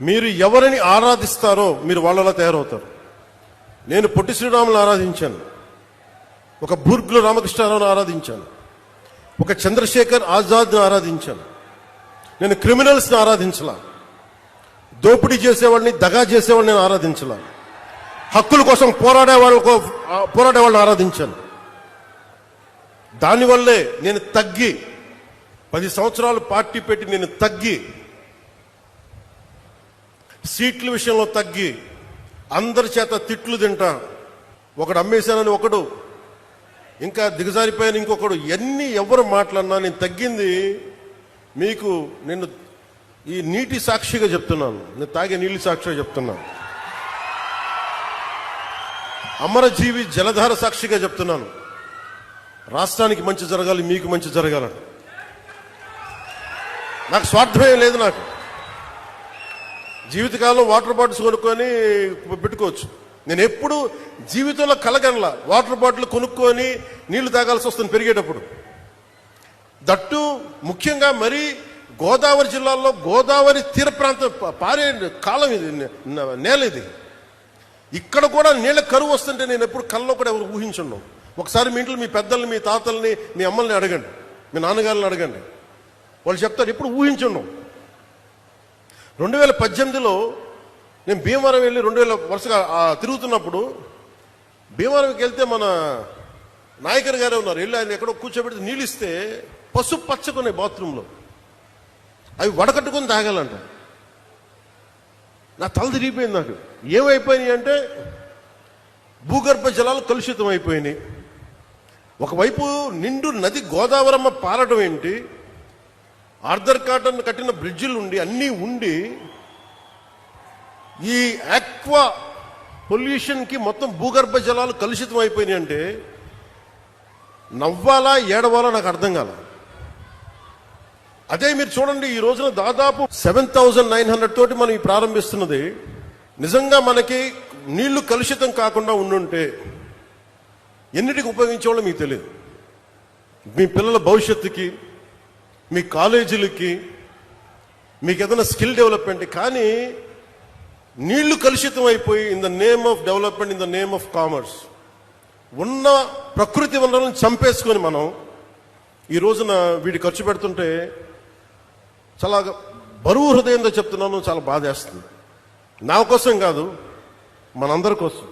మీరు ఎవరిని ఆరాధిస్తారో మీరు వాళ్ళలా తయారవుతారు. నేను పొట్టి శ్రీరాములను ఆరాధించాను. ఒక బూర్గుల రామకృష్ణారావును ఆరాధించాను. ఒక చంద్రశేఖర్ ఆజాద్ను ఆరాధించాను. నేను క్రిమినల్స్ని ఆరాధించలా. దోపిడీ చేసేవాడిని దగా చేసేవాడిని నేను ఆరాధించలా. హక్కుల కోసం పోరాడే వాళ్ళకు పోరాడే వాళ్ళని ఆరాధించాను. దానివల్లే నేను తగ్గి పది సంవత్సరాలు పార్టీ పెట్టి నేను తగ్గి సీట్ల విషయంలో తగ్గి అందరి చేత తిట్లు తింటా. ఒకడు అమ్మేశానని ఒకడు ఇంకా దిగజారిపోయాను ఇంకొకడు ఎన్ని ఎవరు మాట్లాడినా నేను తగ్గింది మీకు నేను ఈ నీటి సాక్షిగా చెప్తున్నాను. నేను తాగే నీళ్ళు సాక్షిగా చెప్తున్నాను. అమరజీవి జలధార సాక్షిగా చెప్తున్నాను. రాష్ట్రానికి మంచి జరగాలి మీకు మంచి జరగాలని. నాకు స్వార్థమే లేదు నాకు. జీవితకాలం వాటర్ బాటిల్స్ కొనుక్కొని పెట్టుకోవచ్చు. నేను ఎప్పుడు జీవితంలో కలగనలా వాటర్ బాటిల్ కొనుక్కొని నీళ్ళు తాగాల్సి వస్తుంది పెరిగేటప్పుడు. దట్టు ముఖ్యంగా మరి గోదావరి జిల్లాలో గోదావరి తీర ప్రాంతం పారే కాలం ఇది నేల ఇది. ఇక్కడ కూడా నీళ్ళ కరువు వస్తుంటే నేను ఎప్పుడు కళ్ళలో కూడా ఎవరు ఊహించున్నాం ఒకసారి మీ ఇంట్లో మీ పెద్దల్ని మీ తాతల్ని మీ అమ్మల్ని అడగండి. మీ నాన్నగారిని అడగండి. వాళ్ళు చెప్తారు ఎప్పుడు ఊహించున్నాం రెండు వేల పద్దెనిమిదిలో నేను భీమవరం వెళ్ళి రెండు వేల వరుసగా తిరుగుతున్నప్పుడు భీమవరంకి వెళ్తే మన నాయకర్ గారే ఉన్నారు. వెళ్ళి ఆయన ఎక్కడో కూర్చోబెడితే నీళ్ళు ఇస్తే పసుపు పచ్చకున్నాయి బాత్రూంలో. అవి వడకట్టుకొని తాగాలంట. నా తల తిరిగిపోయింది నాకు. ఏమైపోయినాయి అంటే భూగర్భ జలాలు కలుషితం అయిపోయినాయి ఒకవైపు నిండు నది గోదావరమ్మ పారడం ఏంటి? ఆర్థర్ కాటన్ కట్టిన బ్రిడ్జిలు ఉండి అన్నీ ఉండి ఈ ఆక్వా పొల్యూషన్కి మొత్తం భూగర్భ జలాలు కలుషితం అయిపోయినాయి అంటే నవ్వాలా ఏడవాలా నాకు అర్థం కాల. అదే మీరు చూడండి ఈ రోజున దాదాపు సెవెన్ థౌజండ్ నైన్ హండ్రెడ్ తోటి మనం ప్రారంభిస్తున్నది. నిజంగా మనకి నీళ్ళు కలుషితం కాకుండా ఉండుంటే ఎన్నిటికి ఉపయోగించేవాళ్ళో మీకు తెలియదు. మీ పిల్లల భవిష్యత్తుకి మీ కాలేజీలకి మీకు ఏదైనా స్కిల్ డెవలప్మెంట్ కానీ నీళ్ళు కలుషితం అయిపోయి in the name of development in the name of commerce ఉన్న ప్రకృతి వనరులను చంపేసుకొని మనం ఈ రోజున వీడి ఖర్చు పెడుతుంటే చాలా బరువు హృదయంతో చెప్తున్నాను చాలా బాధేస్తుంది. నా కోసం కాదు మనందరి కోసం.